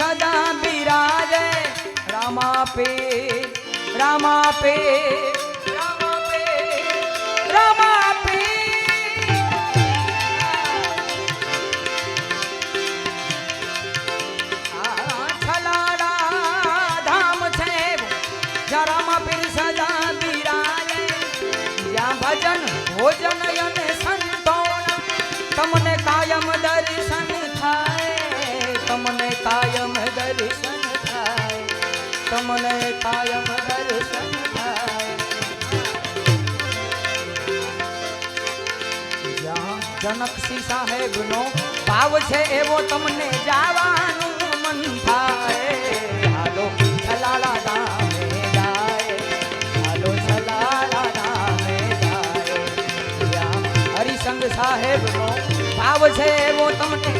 સદા બિરાજે રામાપે રામાપે રામાપે રામાપે છલાડા ધામ છે જ્યાં રામાપીર સદા બિરાજે જ્યાં ભજન ભોજન અને તમને કાયમ દર્શન જ્યાં ભાવ છે એવો તમને જાવાનું મન થાય. હાલો, છલાલા ભાવ છે એવો તમને